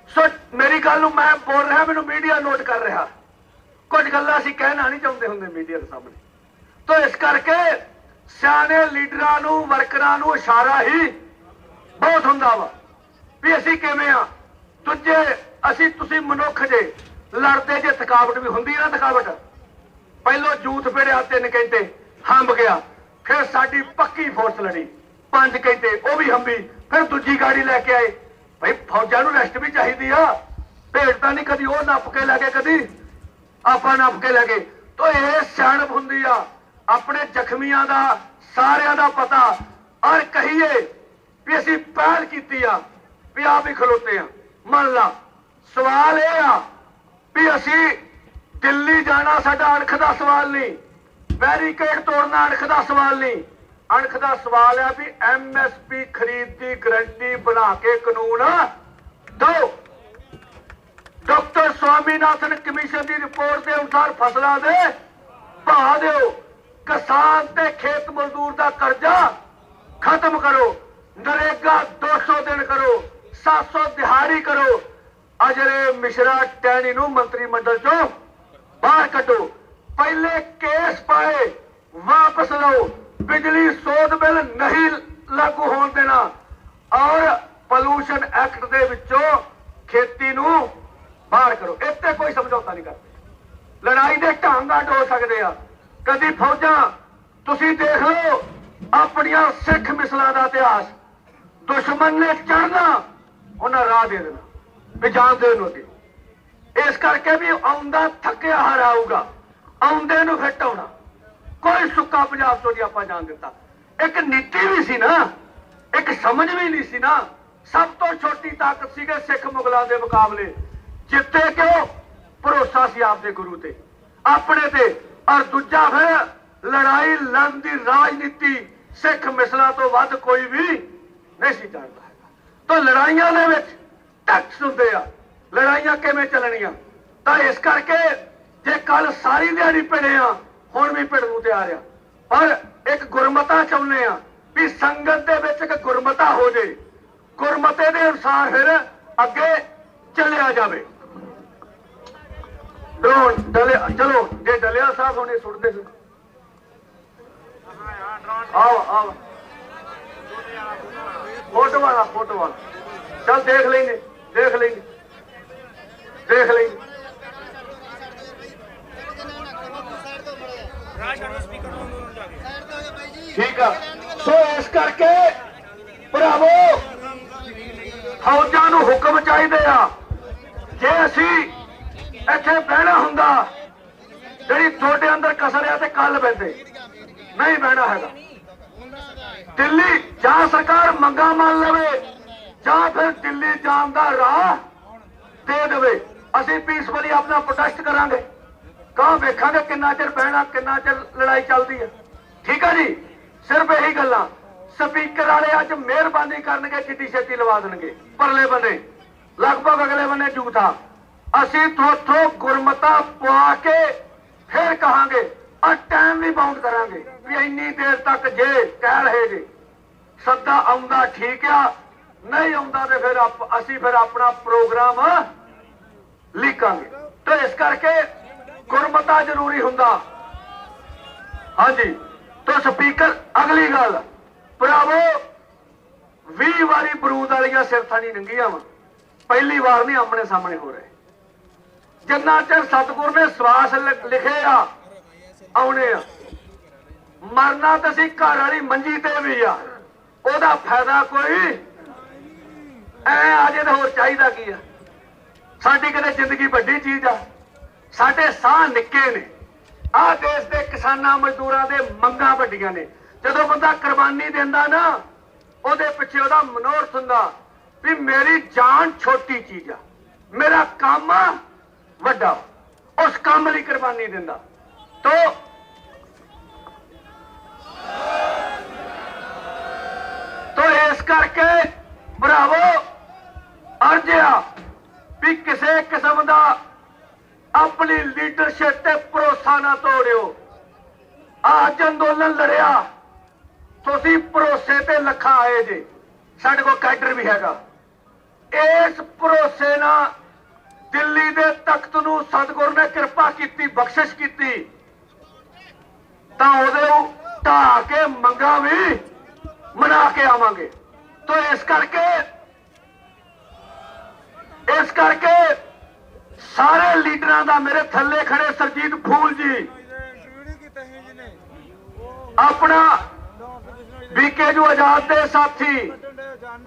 ਸੋ ਮੇਰੀ ਗੱਲ ਨੂੰ ਮੈਂ ਬੋਲ ਰਿਹਾ, ਮੈਨੂੰ ਮੀਡੀਆ ਨੋਟ ਕਰ ਰਿਹਾ। ਕੁਝ ਗੱਲਾਂ ਅਸੀਂ ਕਹਿਣਾ ਨਹੀਂ ਚਾਹੁੰਦੇ ਹੁੰਦੇ ਮੀਡੀਆ ਦੇ ਸਾਹਮਣੇ। ਤੋ ਇਸ ਕਰਕੇ ਸਿਆਣੇ ਲੀਡਰਾਂ ਨੂੰ, ਵਰਕਰਾਂ ਨੂੰ ਇਸ਼ਾਰਾ ਹੀ ਬਹੁਤ ਹੁੰਦਾ ਵਾ ਵੀ ਅਸੀਂ ਕਿਵੇਂ ਆ। ਦੂਜੇ, ਅਸੀਂ ਤੁਸੀਂ ਮਨੁੱਖ ਜੇ ਲੜਦੇ ਜੇ ਥਕਾਵਟ ਵੀ ਹੁੰਦੀ ਨਾ ਥਕਾਵਟ। ਪਹਿਲੋ ਜੂਥ ਫੇੜਿਆ ਤਿੰਨ ਘੰਟੇ। ਹੰਬ ਗਿਆ। ਫਿਰ ਸਾਡੀ ਪੱਕੀ ਫੋਰਸ ਲੜੀ। ਪੰਜ ਘੰਟੇ ਉਹ ਵੀ ਹੰਬੀ, ਫਿਰ ਦੂਜੀ ਗਾੜੀ ਲੈ ਕੇ ਆਏ। ਭਾਈ ਫੌਜਾਂ ਨੂੰ ਰੈਸਟ ਵੀ ਚਾਹੀਦੀ ਆ। ਭੇਡ ਤਾਂ ਨਹੀਂ ਕਦੀ ਉਹ ਨੱਪ ਕੇ ਲੈ ਕੇ ਕਦੀ। ਆਪਾਂ ਨੱਪ ਕੇ ਲੈ ਗਏ। ਤੋ ਇਹ ਸਿਆਣਪ ਹੁੰਦੀ ਆ। ਆਪਣੇ ਜ਼ਖਮੀਆਂ ਦਾ, ਸਾਰਿਆਂ ਦਾ ਪਤਾ। ਔਰ ਕਹੀਏ ਵੀ ਅਸੀਂ ਪਹਿਲ ਕੀਤੀ ਆ, ਵੀ ਆਪ ਹੀ ਖਲੋਤੇ ਆ। ਮੰਨ ਲਾ, ਸਵਾਲ ਇਹ ਆ ਵੀ ਅਸੀਂ ਦਿੱਲੀ ਜਾਣਾ, ਸਾਡਾ ਅਣਖ ਦਾ ਸਵਾਲ ਨਹੀਂ। ਬੈਰੀਕੇਡ ਤੋੜਨਾ ਅਣਖ ਦਾ ਸਵਾਲ ਨਹੀਂ। ਅਣਖ ਦਾ ਸਵਾਲ ਹੈ ਵੀ ਐਮਐਸਪੀ ਖਰੀਦ ਦੀ ਗਰੰਟੀ ਬਣਾ ਕੇ ਕਾਨੂੰਨ ਦੋ। ਡਾਕਟਰ ਸਵਾਮੀਨਾਥਨ ਕਮਿਸ਼ਨ ਦੀ ਰਿਪੋਰਟ ਦੇ ਅਨੁਸਾਰ ਫਸਲਾਂ ਦੇ ਭਾਅ ਦਿਓ। ਕਿਸਾਨ ਤੇ ਖੇਤ ਮਜ਼ਦੂਰ ਦਾ ਕਰਜ਼ਾ ਖਤਮ ਕਰੋ। ਨਰੇਗਾ 200 ਦਿਨ ਕਰੋ। 700 ਦਿਹਾੜੀ ਕਰੋ। ਅਜਰੇ ਮਿਸ਼ਰਾ ਟੈਣੀ ਨੂੰ ਮੰਤਰੀ ਮੰਡਲ ਚੋਂ ਬਾਹਰ ਕੱਢੋ। ਪਹਿਲੇ ਕੇਸ ਪਾਏ, ਵਾਪਸ ਲਓ। ਬਿਜਲੀ ਸੋਧ ਬਿੱਲ ਨਹੀਂ ਲਾਗੂ ਹੋਣ ਦੇਣਾ। ਔਰ ਪੋਲੂਸ਼ਨ ਐਕਟ ਦੇ ਵਿੱਚੋਂ ਖੇਤੀ ਨੂੰ ਬਾਹਰ ਕਰੋ। ਇੱਥੇ ਕੋਈ ਸਮਝੌਤਾ ਨਹੀਂ ਕਰਦੇ। ਲੜਾਈ ਦੇ ਢੰਗ ਅੱਡ ਹੋ ਸਕਦੇ ਆ। ਕਦੀ ਫੌਜਾਂ, ਤੁਸੀਂ ਦੇਖ ਲਓ, ਆਪਣੀਆਂ ਸਿੱਖ ਮਿਸਲਾਂ ਦਾ ਇਤਿਹਾਸ। ਦੁਸ਼ਮਣ ਨੇ ਚੜਨਾ ਉਹਨਾਂ ਰਾਹ ਦੇ ਦੇਣਾ। ਵੀ ਜਾਣ ਦੇ ਨੂੰ ਇਸ ਕਰਕੇ ਵੀ ਆਉਂਦਾ ਥੱਕਿਆ ਹਾਰ ਆਊਗਾ। ਆਉਂਦੇ ਨੂੰ ਫਿੱਟ ਆਉਣਾ ਕੋਈ ਸੁੱਕਾ ਪੰਜਾਬ ਤੋਂ ਨਹੀਂ ਆਪਾਂ ਜਾਣ ਦਿੱਤਾ। ਇੱਕ ਨੀਤੀ ਵੀ ਸੀ ਨਾ, ਇੱਕ ਸਮਝ ਵੀ ਨਹੀਂ ਸੀ ਨਾ। ਸਭ ਤੋਂ ਛੋਟੀ ਤਾਕਤ ਸੀਗੇ ਸਿੱਖ ਮੁਗਲਾਂ ਦੇ ਮੁਕਾਬਲੇ। ਜਿੱਤੇ ਕਿਉਂ? ਭਰੋਸਾ ਸੀ ਆਪਦੇ ਗੁਰੂ ਤੇ। ਆਪਣੇ ਤੇ। ਔਰ ਦੂਜਾ ਫਿਰ ਲੜਾਈ, ਲੜਨ ਦੀ ਰਾਜਨੀਤੀ ਸਿੱਖ ਮਿਸਲਾਂ ਤੋਂ ਵੱਧ ਕੋਈ ਵੀ ਨਹੀਂ ਸੀ ਜਾਣਦਾ ਹੈਗਾ। ਤਾਂ ਲੜਾਈਆਂ ਦੇ ਵਿੱਚ ਟੈਕਸ ਹੁੰਦੇ ਆ। ਲੜਾਈਆਂ ਕਿਵੇਂ ਚੱਲਣੀਆਂ? ਤਾਂ ਇਸ ਕਰਕੇ ਜੇ ਕੱਲ ਸਾਰੀ ਦਿਹਾੜੀ ਭਿੜੇ ਆ, ਹੁਣ ਵੀ ਭਿੜ ਨੂੰ ਤਿਆਰ ਆ। ਪਰ ਇੱਕ ਗੁਰਮਤਾ ਚਾਹੁੰਦੇ ਆ ਵੀ ਸੰਗਤ ਦੇ ਵਿੱਚ ਇੱਕ ਗੁਰਮਤਾ ਹੋ ਜੇ। ਗੁਰਮਤੇ ਦੇ ਅਨੁਸਾਰ ਫਿਰ ਅੱਗੇ ਚੱਲਿਆ ਜਾਵੇ। ਡਰੋਨ ਡਲਿਆ, ਚਲੋ, ਜੇ ਡਲਿਆ ਸਾਹਿਬ ਹੁਣੇ ਸੁੱਟਦੇ ਸੀ। ਆਓ ਆਓ। ਫੋਟੋ ਵਾਲਾ ਫੋਟੋ ਵਾਲਾ। ਚਲ ਦੇਖ ਲੈਨੇ ਦੇਖ ਲੈਨੇ ਦੇਖ ਲੈਨੇ ਰਾਜ ਛੱਡੋ ਸਪੀਕਰ ਨੂੰ ਉਹਨੂੰ ਜਾ ਕੇ ਠੀਕ ਆ। ਸੋ ਇਸ ਕਰਕੇ ਭਰਾਵੋ ਫੌਜਾਂ ਨੂੰ ਹੁਕਮ ਚਾਹੀਦੇ ਆ। ਜੇ ਅਸੀਂ ਇੱਥੇ ਬਹਿਣਾ ਹੁੰਦਾ ਜਿਹੜੀ ਤੁਹਾਡੇ ਅੰਦਰ ਕਸਰ ਆ ਤੇ ਕੱਲ ਬੈਂਦੇ ਨਹੀਂ ਬਹਿਣਾ ਹੈਗਾ। ਦਿੱਲੀ ਜਾਂ ਸਰਕਾਰ ਮੰਗਾ ਮੰਨ ਲਵੇ ਜਾਂ ਫਿਰ ਦਿੱਲੀ ਜਾਣ ਦਾ ਰਾਹ ਦੇ ਦੇਵੇ। ਅਸੀਂ ਪੀਸਫੁਲੀ ਆਪਣਾ ਪ੍ਰੋਟੈਸਟ ਕਰਾਂਗੇ। ਕਹਾਂ ਵੇਖਾਂਗੇ ਕਿੰਨਾ ਚਿਰ ਬਹਿਣਾ, ਕਿੰਨਾ ਚਿਰ ਲੜਾਈ ਚੱਲਦੀ ਹੈ ਠੀਕ ਹੈ ਜੀ? ਸਿਰਫ ਇਹੀ ਗੱਲਾਂ। ਸਪੀਕਰ ਵਾਲੇ ਅੱਜ ਮਿਹਰਬਾਨੀ ਕਰਨਗੇ ਜਿੱਡੀ ਛੇਤੀ ਲਵਾ ਦੇਣਗੇ। ਪਰਲੇ ਬੰਨੇ। ਲਗਭਗ ਅਗਲੇ ਬੰਨੇ ਝੂਠਾ। ਅਸੀਂ ਥੋਥੋਂ ਗੁਰਮਤਾ ਪਵਾ ਕੇ ਫਿਰ ਕਹਾਂਗੇ ਔਰ ਟਾਈਮ ਵੀ ਬਾਉਂਡ ਕਰਾਂਗੇ, ਵੀ ਇੰਨੀ ਦੇਰ ਤੱਕ ਜੇ ਕਹਿ ਰਹੇ ਜੀ। ਸੱਦਾ ਆਉਂਦਾ ਠੀਕ ਆ, ਨਹੀਂ ਆਉਂਦਾ ਤੇ ਫਿਰ ਆਪ- ਅਸੀਂ ਫਿਰ ਆਪਣਾ ਪ੍ਰੋਗਰਾਮ ਲਿਖਾਂਗੇ ਤੇ ਇਸ ਕਰਕੇ ਗੁਰਮਤਾ ਜ਼ਰੂਰੀ ਹੁੰਦਾ। ਹਾਂਜੀ, ਤਾਂ ਸਪੀਕਰ, ਅਗਲੀ ਗੱਲ। ਭਰਾਵੋ 20 ਵਾਰੀ ਬਰੂਦ ਵਾਲੀਆਂ ਸਿਰਥਾਂ ਨਹੀਂ ਨੰਗੀਆਂ ਵਾ। ਪਹਿਲੀ ਵਾਰ ਨਹੀਂ ਆਮਣੇ ਸਾਹਮਣੇ ਹੋ ਰਹੇ। ਜਿੰਨਾ ਚਿਰ ਸਤਿਗੁਰ ਨੇ ਸਵਾਸ ਲਿਖੇ ਆ, ਆਉਣੇ ਆ। ਮਰਨਾ ਤਾਂ ਅਸੀਂ ਘਰ ਵਾਲੀ ਮੰਜੀ ਤੇ ਵੀ ਆ। ਉਹਦਾ ਫਾਇਦਾ ਕੋਈ? ਐ ਆਜੇ ਤਾਂ ਹੋਰ ਚਾਹੀਦਾ ਕੀ ਆ? ਸਾਡੀ ਕਿਤੇ ਜ਼ਿੰਦਗੀ ਵੱਡੀ ਚੀਜ਼ ਆ। ਸਾਡੇ ਸਾਹ ਨਿੱਕੇ ਨੇ। ਆਹ ਦੇਸ਼ ਦੇ ਕਿਸਾਨਾਂ ਮਜ਼ਦੂਰਾਂ ਦੇ ਮੰਗਾਂ ਵੱਡੀਆਂ ਨੇ। ਜਦੋਂ ਬੰਦਾ ਕੁਰਬਾਨੀ ਦਿੰਦਾ ਨਾ, ਉਹਦੇ ਪਿੱਛੇ ਉਹਦਾ ਮਨੋਰਥ ਹੁੰਦਾ ਵੀ ਮੇਰੀ ਜਾਨ ਛੋਟੀ ਚੀਜ਼ ਆ। ਮੇਰਾ ਕੰਮ ਵੱਡਾ। ਉਸ ਕੰਮ ਲਈ ਕੁਰਬਾਨੀ ਦਿੰਦਾ। ਤੋ ਤੋ ਇਸ ਕਰਕੇ ਭਰਾਵੋ ਅਰਜਿਆ ਵੀ ਕਿਸੇ ਕਿਸਮ ਦਾ ਆਪਣੀ ਲੀਡਰਸ਼ਿਪ ਤੇ ਭਰੋਸਾ ਨਾ ਤੋੜਿਓ। ਅੱਜ ਅੰਦੋਲਨ ਲੜਿਆ। ਤੁਸੀਂ ਭਰੋਸੇ ਤੇ ਲੱਖਾਂ ਆਏ ਜੇ। ਸਾਡੇ ਕੋਲ ਕੈਡਰ ਵੀ ਹੈਗਾ। ਇਸ ਭਰੋਸੇ ਨਾਲ ਦਿੱਲੀ ਦੇ ਤਖਤ ਨੂੰ ਸਤਿਗੁਰ ਨੇ ਕਿਰਪਾ ਕੀਤੀ, ਬਖਸ਼ਿਸ਼ ਕੀਤੀ। ਤਾਂ ਉਹਦੇ ਨੂੰ ਢਾਹ ਕੇ ਮੰਗਾ ਵੀ ਮਨਾ ਕੇ ਆਵਾਂਗੇ। ਤੋ ਇਸ ਕਰਕੇ ਇਸ ਕਰਕੇ ਸਾਰੇ ਲੀਡਰਾਂ ਦਾ ਮੇਰੇ ਥੱਲੇ ਖੜੇ ਸਰਜੀਤ ਫੂਲ ਜੀ। ਆਪਣਾ ਬੀਕੇ ਜੋ ਆਜ਼ਾਦ ਦੇ ਸਾਥੀ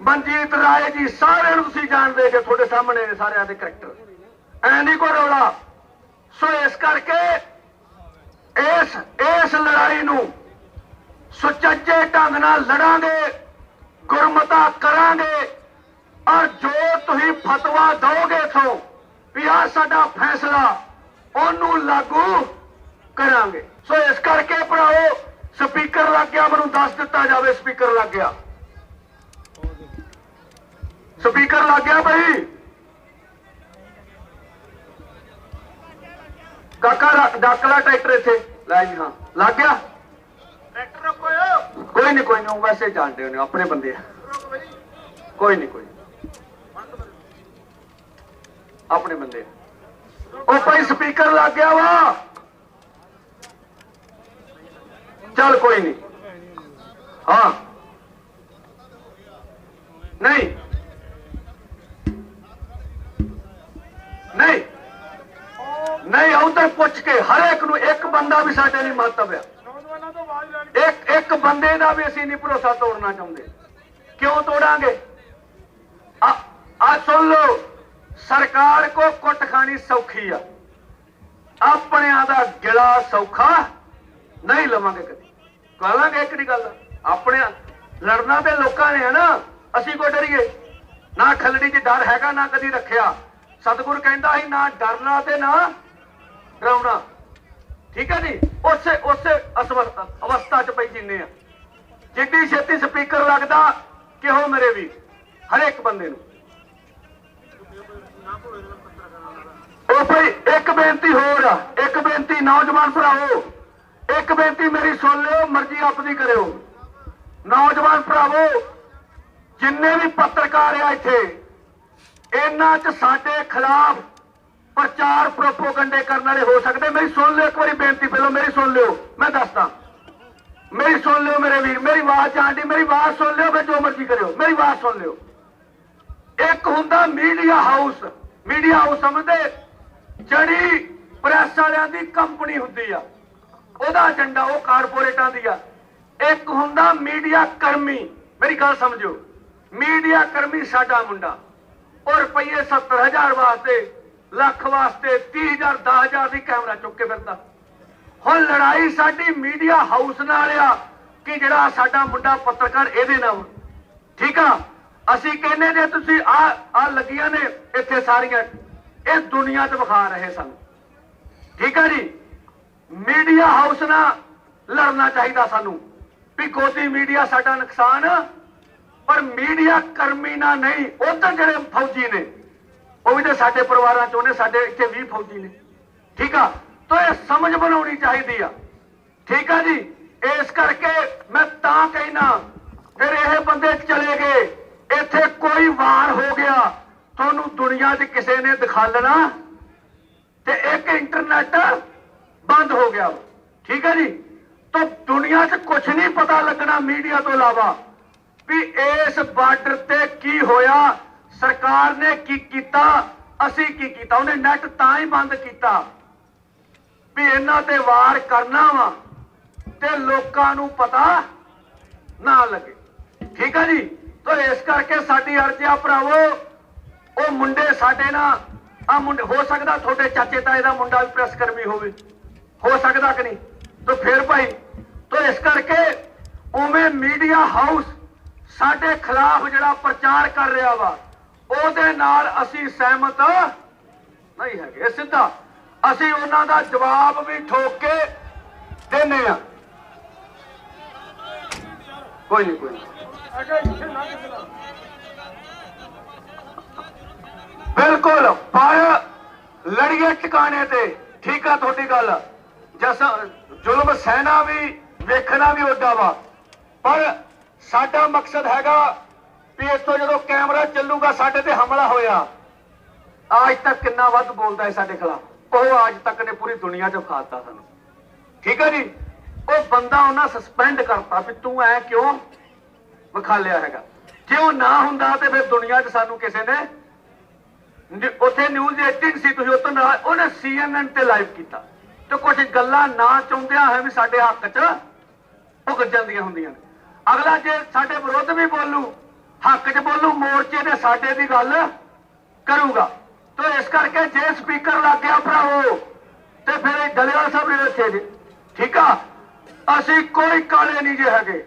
ਮਨਜੀਤ ਰਾਏ ਜੀ, ਸਾਰਿਆਂ ਨੂੰ ਤੁਸੀਂ ਜਾਣਦੇ ਜੇ ਤੁਹਾਡੇ ਸਾਹਮਣੇ ਨੇ ਸਾਰਿਆਂ ਦੇ ਕਰੈਕਟਰ ਐ ਨਹੀਂ ਕੋ ਰੌਲਾ। ਸੋ ਇਸ ਕਰਕੇ ਇਸ ਇਸ ਲੜਾਈ ਨੂੰ ਸੁਚੱਜੇ ਢੰਗ ਨਾਲ ਲੜਾਂਗੇ, ਗੁਰਮਤਾ ਕਰਾਂਗੇ ਔਰ ਜੋ ਤੁਸੀਂ ਫਤਵਾ ਦੋਗੇ ਇਥੋਂ ਵੀ ਆ ਸਾਡਾ ਫੈਸਲਾ ਉਹਨੂੰ ਲਾਗੂ ਕਰਾਂਗੇ। ਸੋ ਇਸ ਕਰਕੇ ਭਰਾਓ ਸਪੀਕਰ ਲੱਗ ਗਿਆ ਮੈਨੂੰ ਦੱਸ ਦਿੱਤਾ ਜਾਵੇ ਸਪੀਕਰ ਲੱਗ ਗਿਆ। ਸਪੀਕਰ ਲੱਗ ਗਿਆ ਭਾਈ ਕਾਕਾ ਡਾਕਲਾ ਟਰੈਕਟਰ ਇੱਥੇ। ਲੈ ਜੀ ਹਾਂ। ਲੱਗ ਗਿਆ? ਟਰੈਕਟਰ ਰੋਕੋ ਕੋਈ ਨਹੀਂ ਕੋਈ ਨਹੀਂ ਵੈਸੇ ਜਾਣਦੇ ਹੋ ਆਪਣੇ ਬੰਦੇ ਆ। ਕੋਈ ਨਹੀਂ ਕੋਈ। ਆਪਣੇ ਬੰਦੇ। ਉਹ ਭਾਈ ਸਪੀਕਰ ਲੱਗ ਗਿਆ ਵਾ। ਚੱਲ ਕੋਈ ਨਹੀਂ। ਹਾਂ। ਨਹੀਂ। ਨਹੀਂ। ਨਹੀਂ ਉਧਰ ਪੁੱਛ ਕੇ ਹਰ ਇੱਕ ਨੂੰ ਇੱਕ ਬੰਦਾ ਵੀ ਸਾਡੇ ਲਈ ਮਹੱਤਵ ਆ। ਇੱਕ ਇੱਕ ਬੰਦੇ ਦਾ ਵੀ ਅਸੀਂ ਨਹੀਂ ਭਰੋਸਾ ਤੋੜਨਾ ਚਾਹੁੰਦੇ। ਕਿਉਂ ਤੋੜਾਂਗੇ? ਆ ਆ ਸੁਣ ਲਓ। ਸਰਕਾਰ ਕੋ ਕੁੱਟ ਖਾਣੀ ਸੌਖੀ ਆ। ਆਪਣਿਆਂ ਦਾ ਗਿਲਾ ਸੌਖਾ ਨਹੀਂ ਲਵਾਂਗੇ ਕਦੇ। ਕਹਾਂਗੇ ਇੱਕ ਗੱਲ ਆਪਣੇ ਲੜਨਾ ਤੇ ਲੋਕਾਂ ਨੇ ਹੈ ਅਸੀਂ ਕੋ ਡਰੀਏ। ਨਾ ਖਲੜੀ 'ਚ ਡਰ ਹੈਗਾ, ਨਾ ਕਦੀ ਰੱਖਿਆ। ਸਤਿਗੁਰ ਕਹਿੰਦਾ ਸੀ, ਨਾ ਡਰਨਾ ਤੇ ਨਾ ਡਰਾਉਣਾ। ਠੀਕ ਹੈ ਜੀ? ਉਸੇ ਉਸੇ ਅਸਵਸਥਾ, ਅਵਸਥਾ 'ਚ ਪਈ ਜਿੰਨੇ ਆ। ਜਿੱਡੀ ਛੇਤੀ ਸਪੀਕਰ ਲੱਗਦਾ, ਕਿਹੋ ਮੇਰੇ ਵੀ, ਹਰੇਕ ਬੰਦੇ ਨੂੰ। ਉਹ ਭਾਈ, ਇੱਕ ਬੇਨਤੀ ਹੋਰ ਆ, ਇੱਕ ਬੇਨਤੀ ਨੌਜਵਾਨ ਭਰਾਵੋ, ਇੱਕ ਬੇਨਤੀ ਮੇਰੀ ਸੁਣ ਲਿਓ, ਮਰਜ਼ੀ ਆਪਦੀ ਕਰਿਓ। ਨੌਜਵਾਨ ਭਰਾਵੋ, ਜਿੰਨੇ ਵੀ ਪੱਤਰਕਾਰ ਆ ਇੱਥੇ, ਇਹਨਾਂ 'ਚ ਸਾਡੇ ਖਿਲਾਫ ਪ੍ਰਚਾਰ ਪ੍ਰੋਪੋਗੰਡੇ ਕਰਨ ਵਾਲੇ ਹੋ ਸਕਦੇ। ਮੇਰੀ ਸੁਣ ਲਿਓ, ਇੱਕ ਵਾਰੀ ਬੇਨਤੀ ਪਹਿਲਾਂ, ਮੇਰੀ ਸੁਣ ਲਿਓ, ਮੈਂ ਦੱਸਦਾ। ਮੇਰੀ ਸੁਣ ਲਿਓ ਮੇਰੇ ਵੀਰ, ਮੇਰੀ ਆਵਾਜ਼ ਜਾਂਦੀ ਮੇਰੀ ਆਵਾਜ਼ ਸੁਣ ਲਿਓ, ਫਿਰ ਜੋ ਮਰਜ਼ੀ ਕਰਿਓ, ਮੇਰੀ ਆਵਾਜ਼ ਸੁਣ ਲਿਓ। ਇੱਕ ਹੁੰਦਾ ਮੀਡੀਆ ਹਾਊਸ ਮੀਡੀਆ ਹਾਊਸ ਸਮਝਦੇ? ਜਿਹੜੀ ਪ੍ਰੈਸ ਵਾਲਿਆਂ ਦੀ ਕੰਪਨੀ ਹੁੰਦੀ ਆ। ਉਹਦਾ ਏਜੰਡਾ ਉਹ ਕਾਰਪੋਰੇਟਾਂ ਦੀ ਆ। ਇੱਕ ਹੁੰਦਾ ਮੀਡੀਆ ਕਰਮੀ। ਮੇਰੀ ਗੱਲ ਸਮਝੋ ਮੀਡੀਆ ਕਰਮੀ ਸਾਡਾ ਮੁੰਡਾ। ਉਹ ਰੁਪਈਏ 70000 ਵਾਸਤੇ, ਲੱਖ ਵਾਸਤੇ 30000 10000 ਦੀ ਕੈਮਰਾ ਚੁੱਕ ਕੇ ਫਿਰਦਾ। ਹੁਣ ਲੜਾਈ ਸਾਡੀ ਮੀਡੀਆ ਹਾਊਸ ਨਾਲ ਆ ਕਿ ਜਿਹੜਾ ਸਾਡਾ ਮੁੰਡਾ ਪੱਤਰਕਾਰ ਇਹਦੇ ਨਾਲ। ਠੀਕ ਆ? ਅਸੀਂ ਕਹਿੰਦੇ ਜੇ ਤੁਸੀਂ ਆ ਆ ਲੱਗੀਆਂ ਨੇ ਇੱਥੇ ਸਾਰੀਆਂ। ਇਹ ਦੁਨੀਆ 'ਚ ਵਿਖਾ ਰਹੇ ਸਾਨੂੰ। ਠੀਕ ਆ ਜੀ? ਮੀਡੀਆ ਹਾਊਸ ਨਾਲ ਲੜਨਾ ਚਾਹੀਦਾ ਸਾਨੂੰ ਵੀ ਗੋਦੀ ਮੀਡੀਆ ਸਾਡਾ ਨੁਕਸਾਨ, ਪਰ ਮੀਡੀਆ ਕਰਮੀ ਨਾਲ ਨਹੀਂ, ਉਧਰ ਜਿਹੜੇ ਫੌਜੀ ਨੇ, ਉਹ ਵੀ ਤਾਂ ਸਾਡੇ ਪਰਿਵਾਰਾਂ ਚੋਂ ਨੇ, ਸਾਡੇ ਇੱਥੇ 20 ਫੌਜੀ ਨੇ। ਠੀਕ ਆ? ਤਾਂ ਇਹ ਸਮਝ ਬਣਾਉਣੀ ਚਾਹੀਦੀ ਆ। ਠੀਕ ਆ ਜੀ? ਇਸ ਕਰਕੇ ਮੈਂ ਤਾਂ ਕਹਿਣਾ ਫਿਰ ਇਹ ਬੰਦੇ ਚਲੇ ਗਏ। ਇੱਥੇ ਕੋਈ ਵਾਰ ਹੋ ਗਿਆ, ਤੁਹਾਨੂੰ ਦੁਨੀਆ 'ਚ ਕਿਸੇ ਨੇ ਦਿਖਾਲਣਾ ਤੇ ਇੱਕ ਇੰਟਰਨੈਟ ਬੰਦ ਹੋ ਗਿਆ। ਠੀਕ ਹੈ ਜੀ? ਤਾਂ ਦੁਨੀਆ 'ਚ ਕੁਝ ਨਹੀਂ ਪਤਾ ਲੱਗਣਾ ਮੀਡੀਆ ਤੋਂ ਇਲਾਵਾ ਵੀ ਇਸ ਬਾਰਡਰ ਤੇ ਕੀ ਹੋਇਆ, ਸਰਕਾਰ ਨੇ ਕੀ ਕੀਤਾ, ਅਸੀਂ ਕੀ ਕੀਤਾ? ਉਹਨੇ ਨੈਟ ਤਾਂ ਹੀ ਬੰਦ ਕੀਤਾ ਵੀ ਇਹਨਾਂ ਤੇ ਵਾਰ ਕਰਨਾ ਵਾ ਤੇ ਲੋਕਾਂ ਨੂੰ ਪਤਾ ਨਾ ਲੱਗੇ। ਠੀਕ ਹੈ ਜੀ? ਤਾਂ ਇਸ ਕਰਕੇ ਸਾਡੀ ਅਰਜ਼ ਆ ਭਰਾਵੋ, ਉਹ ਮੁੰਡੇ ਸਾਡੇ ਨਾਲ ਆ ਮੁੰਡੇ, ਹੋ ਸਕਦਾ ਤੁਹਾਡੇ ਚਾਚੇ ਤਾਏ ਦਾ ਮੁੰਡਾ ਵੀ ਪ੍ਰੈਸ ਕਰਮੀ ਹੋਵੇ। ਹੋ ਸਕਦਾ ਕਿ ਨਹੀਂ? ਤਾਂ ਫਿਰ ਭਾਈ, ਤਾਂ ਇਸ ਕਰਕੇ ਉਵੇਂ ਮੀਡੀਆ ਹਾਊਸ ਸਾਡੇ ਖਿਲਾਫ ਜਿਹੜਾ ਪ੍ਰਚਾਰ ਕਰ ਰਿਹਾ ਵਾ, ਉਹਦੇ ਨਾਲ ਅਸੀਂ ਸਹਿਮਤ ਨਹੀਂ ਹੈਗੇ। ਸਿੱਧਾ, ਅਸੀਂ ਉਹਨਾਂ ਦਾ ਜਵਾਬ ਵੀ ਠੋਕ ਕੇ ਦਿੰਨੇ ਆ ਕੋਈ ਨਹੀਂ ਕੋਈ ਨਹੀਂ। ਬਿਲਕੁਲ, ਪਰ ਲੜੀਏ ਟਿਕਾਣੇ ਤੇ, ਠੀਕ ਆ ਤੁਹਾਡੀ ਗੱਲ। ਜਸ, ਜ਼ੁਲਮ ਸਹਿਣਾ ਵੀ, ਵੇਖਣਾ ਵੀ ਉਹਦਾ ਵਾ। ਪਰ ਸਾਡਾ ਮਕਸਦ ਹੈਗਾ ਵੀ ਇਸ ਤੋਂ ਜਦੋਂ ਕੈਮਰਾ ਚੱਲੂਗਾ, ਸਾਡੇ ਤੇ ਹਮਲਾ ਹੋਇਆ। ਅੱਜ ਤੱਕ ਕਿੰਨਾ ਵੱਧ ਬੋਲਦਾ ਹੈ ਸਾਡੇ ਖਿਲਾਫ। ਉਹ ਅੱਜ ਤੱਕ ਨੇ ਪੂਰੀ ਦੁਨੀਆ 'ਚ ਵਿਖਾਤਾ ਸਾਨੂੰ। ਠੀਕ ਹੈ ਜੀ? ਉਹ ਬੰਦਾ ਉਹਨਾਂ ਸਸਪੈਂਡ ਕਰਤਾ ਵੀ ਤੂੰ ਐ ਕਿਉਂ ਵਿਖਾਲਿਆ ਹੈਗਾ। ਜੇ ਉਹ ਨਾ ਹੁੰਦਾ ਤੇ ਫਿਰ ਦੁਨੀਆ 'ਚ ਸਾਨੂੰ ਕਿਸੇ ਨੇ ਉੱਥੇ ਨਿਊਜ਼ 18 ਸੀ ਤੁਸੀਂ ਉੱਥੋਂ ਨਾਲ, ਉਹਨੇ CNN ਤੇ ਲਾਈਵ ਕੀਤਾ। ਤੇ ਕੁਝ ਗੱਲਾਂ ਨਾ ਚਾਹੁੰਦਿਆਂ ਹੋਏ ਵੀ ਸਾਡੇ ਹੱਕ 'ਚ ਭੁਗਤ ਜਾਂਦੀਆਂ ਹੁੰਦੀਆਂ ਨੇ। ਅਗਲਾ ਜੇ ਸਾਡੇ ਵਿਰੁੱਧ ਵੀ ਬੋਲੂ, ਹੱਕ 'ਚ ਬੋਲੂ, ਮੋਰਚੇ ਤੇ ਸਾਡੇ ਦੀ ਗੱਲ ਕਰੂਗਾ। ਤੇ ਇਸ ਕਰਕੇ ਜੇ ਸਪੀਕਰ ਲੱਗ ਗਿਆ ਭਰਾਵੋ, ਤੇ ਫਿਰ ਇਹ ਡਲੇਵਾਲ ਸਾਹਿਬ ਨੇ ਰੱਖੇ ਜੀ। ਠੀਕ ਆ? ਅਸੀਂ ਕੋਈ ਕਾਲੇ ਨਹੀਂ ਜੇ ਹੈਗੇ।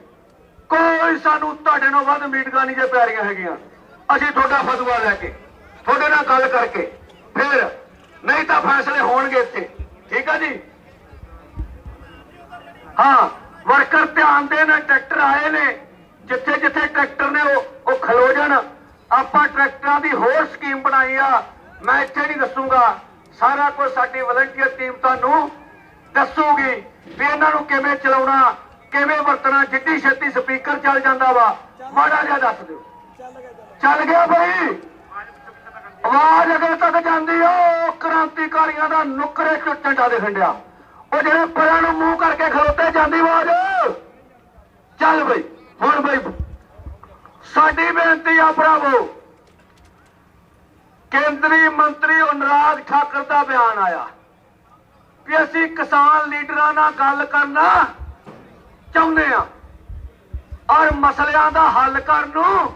ਕੋਈ ਸਾਨੂੰ ਤੁਹਾਡੇ ਨਾਲ ਵੱਧ ਮੀਟਿੰਗਾਂ ਨਹੀਂ ਜੇ ਪਿਆਰੀਆਂ ਹੈਗੀਆਂ। ਅਸੀਂ ਤੁਹਾਡਾ ਫਤਵਾ ਲੈ ਕੇ, ਤੁਹਾਡੇ ਨਾਲ ਗੱਲ ਕਰਕੇ, ਫਿਰ ਨਹੀਂ ਤਾਂ ਫੈਸਲੇ ਹੋਣਗੇ ਇੱਥੇ। ਠੀਕ ਆ ਜੀ? ਹਾਂ ਵਰਕਰ ਧਿਆਨ ਦੇਣ, ਟਰੈਕਟਰ ਆਏ ਨੇ। ਜਿੱਥੇ ਜਿੱਥੇ ਟਰੈਕਟਰ ਨੇ ਉਹ ਉਹ ਖਲੋ ਜਾਣ। ਆਪਾਂ ਟਰੈਕਟਰਾਂ ਦੀ ਹੋਰ ਸਕੀਮ ਬਣਾਈ ਆ। ਮੈਂ ਇੱਥੇ ਨਹੀਂ ਦੱਸੂਗਾ। ਸਾਰਾ ਕੁਝ ਸਾਡੀ ਵਲੰਟੀਅਰ ਟੀਮ ਤੁਹਾਨੂੰ ਦੱਸੂਗੀ ਵੀ ਇਹਨਾਂ ਨੂੰ ਕਿਵੇਂ ਚਲਾਉਣਾ। ਕਿਵੇਂ ਵਰਤਣਾ, ਜਿੱਡੀ ਛੇਤੀ ਸਪੀਕਰ ਚੱਲ ਜਾਂਦਾ ਵਾ, ਮਾੜਾ ਜਿਹਾ ਦੱਸ ਦਿਓ। ਚੱਲ ਗਿਆ ਬਈ। ਆਵਾਜ਼ ਅਗੇ ਤੱਕ ਜਾਂਦੀ ਆ ਕ੍ਰਾਂਤੀਕਾਰੀਆਂ ਦਾ ਨੁਕਰੇ ਚ ਦੇ ਖੰਡਿਆ ਉਹ ਜਿਹੜੇ ਪਰਾਂ ਨੂੰ ਮੂੰਹ ਕਰਕੇ ਖਲੋਤੇ ਜਾਂਦੀ ਆਵਾਜ਼। ਚੱਲ ਬਈ, ਹੁਣ ਬਈ। ਸਾਡੀ ਬੇਨਤੀ ਆ, ਭਰਾਵੋ। ਕੇਂਦਰੀ ਮੰਤਰੀ ਅਨੁਰਾਗ ਠਾਕਰ ਦਾ ਬਿਆਨ ਆਇਆ ਵੀ ਅਸੀਂ ਕਿਸਾਨ ਲੀਡਰਾਂ ਨਾਲ ਗੱਲ ਕਰਨਾ ਚਾਹੁੰਦੇ ਆ। ਔਰ ਮਸਲਿਆਂ ਦਾ ਹੱਲ ਕਰਨ ਨੂੰ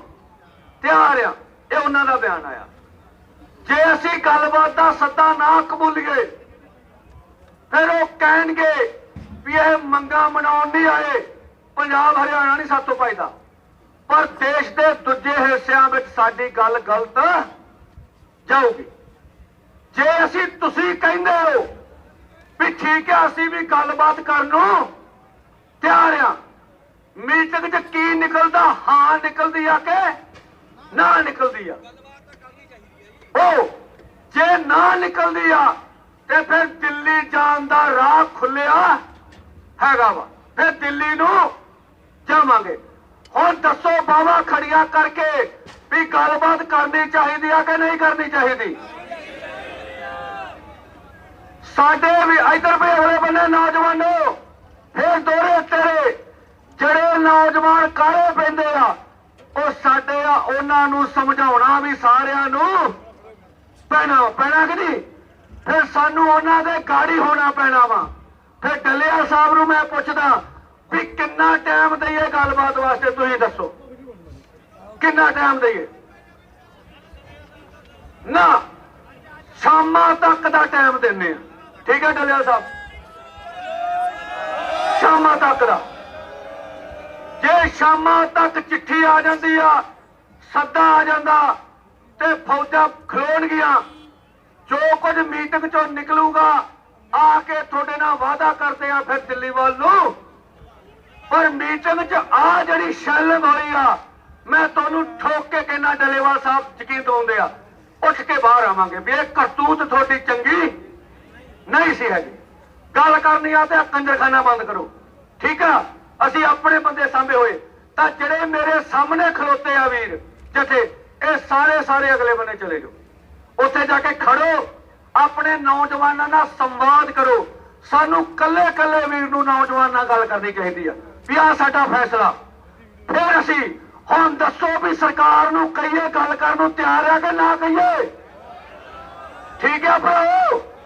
ਤਿਆਰ ਆ। ਇਹ ਉਹਨਾਂ ਦਾ ਬਿਆਨ ਆਇਆ। ਜੇ ਅਸੀਂ ਗੱਲਬਾਤ ਦਾ ਸੱਦਾ ਨਾ ਕਬੂਲੀਏ, ਫਿਰ ਉਹ ਕਹਿਣਗੇ ਵੀ ਇਹ ਮੰਗਾ ਮਨਾਉਣ ਨਹੀਂ ਆਏ। ਪੰਜਾਬ ਹਰਿਆਣਾ ਨਹੀਂ ਸਾਤੋਂ ਪਾਈਦਾ। ਪਰ ਦੇਸ਼ ਦੇ ਦੂਜੇ ਹਿੱਸਿਆਂ ਵਿੱਚ ਸਾਡੀ ਗੱਲ ਗਲਤ ਜਾਊਗੀ। ਜੇ ਅਸੀਂ ਤੁਸੀਂ ਕਹਿੰਦੇ ਹੋ ਵੀ ਠੀਕ ਹੈ ਅਸੀਂ ਵੀ ਗੱਲਬਾਤ ਕਰਨ ਨੂੰ ਤਿਆਰ ਆ। ਮੀਟਿੰਗ 'ਚ ਕੀ ਨਿਕਲਦਾ ਹਾਂ ਨਿਕਲਦੀ ਆ ਕੇ ਨਾ ਨਿਕਲਦੀ ਆ? ਉਹ ਜੇ ਨਾ ਨਿਕਲਦੀ ਆ, ਤੇ ਫਿਰ ਦਿੱਲੀ ਜਾਣ ਦਾ ਰਾਹ ਖੁੱਲਿਆ ਹੈਗਾ ਵਾ। ਫਿਰ ਦਿੱਲੀ ਨੂੰ ਜਾਵਾਂਗੇ। ਹੁਣ ਦੱਸੋ ਬਾਵਾ ਖੜੀਆਂ ਕਰਕੇ ਵੀ ਗੱਲਬਾਤ ਕਰਨੀ ਚਾਹੀਦੀ ਆ ਕਿ ਨਹੀਂ ਕਰਨੀ ਚਾਹੀਦੀ? ਸਾਡੇ ਵੀ ਇਧਰ ਵੀ ਅਗਲੇ ਬੰਨੇ ਨੌਜਵਾਨੋ। ਫੇਰ ਦੋਰੇ ਤੇਰੇ ਜਿਹੜੇ ਨੌਜਵਾਨ ਕਾਲੇ ਪੈਂਦੇ ਆ, ਉਹ ਸਾਡੇ ਆ, ਉਹਨਾਂ ਨੂੰ ਸਮਝਾਉਣਾ ਵੀ ਸਾਰਿਆਂ ਨੂੰ ਪੈਣਾ ਪੈਣਾ ਕਿ ਨਹੀਂ? ਫਿਰ ਸਾਨੂੰ ਉਹਨਾਂ ਦੇ ਗਾੜੀ ਹੋਣਾ ਪੈਣਾ ਵਾ। ਫਿਰ ਡੱਲੇਆ ਸਾਹਿਬ ਨੂੰ ਮੈਂ ਪੁੱਛਦਾ ਵੀ ਕਿੰਨਾ ਟਾਈਮ ਦਈਏ ਗੱਲਬਾਤ ਵਾਸਤੇ, ਤੁਸੀਂ ਦੱਸੋ। ਕਿੰਨਾ ਟਾਈਮ ਦਈਏ? ਨਾ, ਸ਼ਾਮਾਂ ਤੱਕ ਦਾ ਟਾਈਮ ਦਿੰਨੇ ਆ। ਠੀਕ ਹੈ, ਡੱਲਿਆ ਸਾਹਿਬ? ਸ਼ਾਮਾਂ ਤੱਕ ਦਾ। ਜੇ ਸ਼ਾਮਾਂ ਤੱਕ ਚਿੱਠੀ ਆ ਜਾਂਦੀ ਆ, ਸੱਦਾ ਆ ਜਾਂਦਾ ਤੇ ਫੌਜਾਂ ਖਲੋਣਗੀਆਂ। ਜੋ ਕੁਝ ਮੀਟਿੰਗ ਚੋਂ ਨਿਕਲੂਗਾ, ਆ ਕੇ ਤੁਹਾਡੇ ਨਾਲ ਵਾਅਦਾ ਕਰਦੇ ਆ ਫਿਰ ਦਿੱਲੀ ਵੱਲ ਨੂੰ। ਪਰ ਮੀਟਿੰਗ 'ਚ ਆ ਜਿਹੜੀ ਸ਼ੈਲਮ ਹੋਈ ਆ, ਮੈਂ ਤੁਹਾਨੂੰ ਠੋਕ ਕੇ ਕਹਿਣਾ ਡਲੇਵਾਲ ਸਾਹਿਬ ਯਕੀਨ ਦਵਾਉਂਦੇ ਆ, ਉੱਠ ਕੇ ਬਾਹਰ ਆਵਾਂਗੇ ਵੀ ਇਹ ਕਰਤੂਤ ਤੁਹਾਡੀ ਚੰਗੀ ਨਹੀਂ ਸੀ ਹੈਗੀ। ਗੱਲ ਕਰਨੀ ਆ ਤੇ ਕੰਜਰਖਾਨਾ ਬੰਦ ਕਰੋ। ਠੀਕ ਆ? ਅਸੀਂ ਆਪਣੇ ਬੰਦੇ ਸਾਂਭੇ ਹੋਏ। ਤਾਂ ਜਿਹੜੇ ਮੇਰੇ ਸਾਹਮਣੇ ਖਲੋਤੇ ਆ ਵੀਰ, ਜਥੇ, ਇਹ ਸਾਰੇ ਸਾਰੇ ਅਗਲੇ ਬੰਨੇ ਚਲੇ ਜਾਓ। ਉੱਥੇ ਜਾ ਕੇ ਖੜੋ, ਆਪਣੇ ਨੌਜਵਾਨਾਂ ਨਾਲ ਸੰਵਾਦ ਕਰੋ। ਸਾਨੂੰ ਕੱਲੇ ਕੱਲੇ ਵੀਰ ਨੂੰ ਨੌਜਵਾਨ ਨਾਲ ਗੱਲ ਕਰਨੀ ਚਾਹੀਦੀ ਆ, ਵੀ ਆ ਸਾਡਾ ਫੈਸਲਾ। ਫਿਰ ਅਸੀਂ ਹੁਣ ਦੱਸੋ ਵੀ ਸਰਕਾਰ ਨੂੰ ਕਹੀਏ ਗੱਲ ਕਰਨ ਨੂੰ ਤਿਆਰ ਆ ਕਿ ਨਾ ਕਹੀਏ? ਠੀਕ ਹੈ ਭਰਾਓ